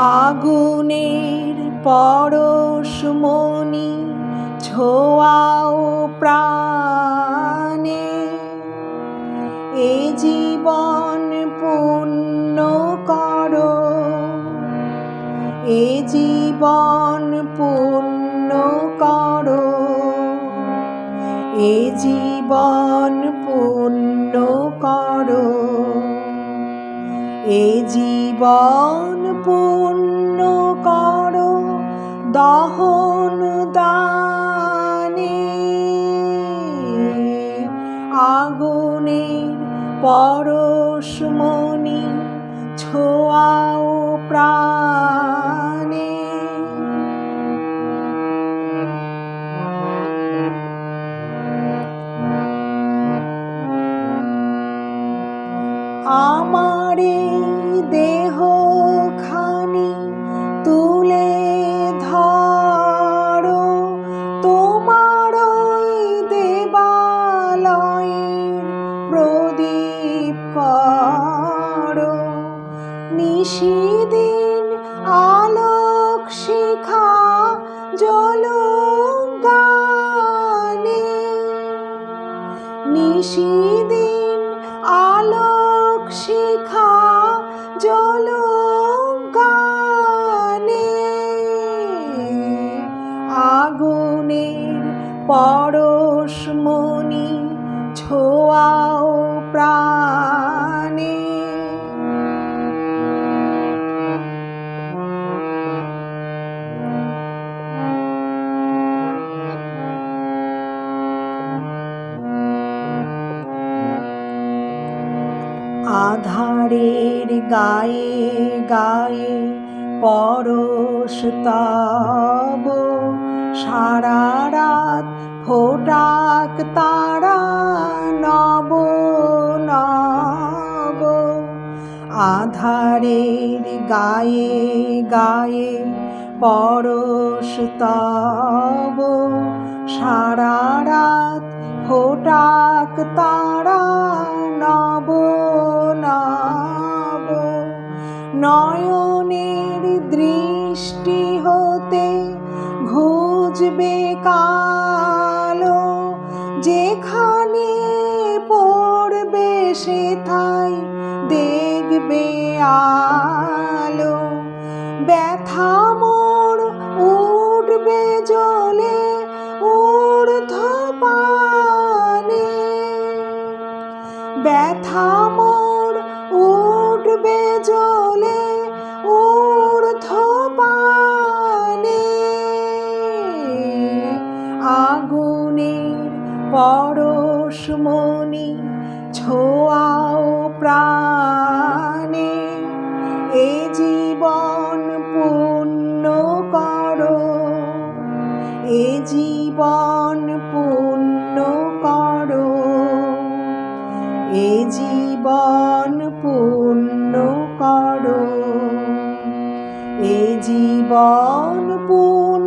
আগুনের পরশমণি ছোঁয়াও প্রাণে। এ জীবন পূর্ণ করো। এ জীবন পূর্ণ করো। এ জীবন পূর্ণ করো এ জীবন পূর্ণ কর দহন দানে। আগুনের পরশমণি আমারে দেহ খানি তুলে ধরো, তোমার ওই দেবালয়ের প্রদীপ করো নিশিদিন আলোক শিখা জলগানে নিশিদিন জলগানে আগুনের পরশমণি ছোঁয়াও প্রাণে। আধারের গায়ে গায়ে পরশ তব। সারা রাত ফোটাক তারা নব নব। আধারের গায়ে গায়ে পরশ তব। সারা রাত ফোটাক তারা হতে ঘুজবে কালো, যেখানে পড়বে সেথায় দেখবে আলো। ব্যথা মোর উঠবে জলে, ঊর্ধ্ব পানে। ব্যথা মোর উঠবে জলে, ঊর্ধ্ব পরশমণি ছোঁয়াও প্রাণে, এ জীবন পূর্ণ করো, এ জীবন পূর্ণ করো, এ জীবন পূর্ণ করো, এ জীবন পূর্ণ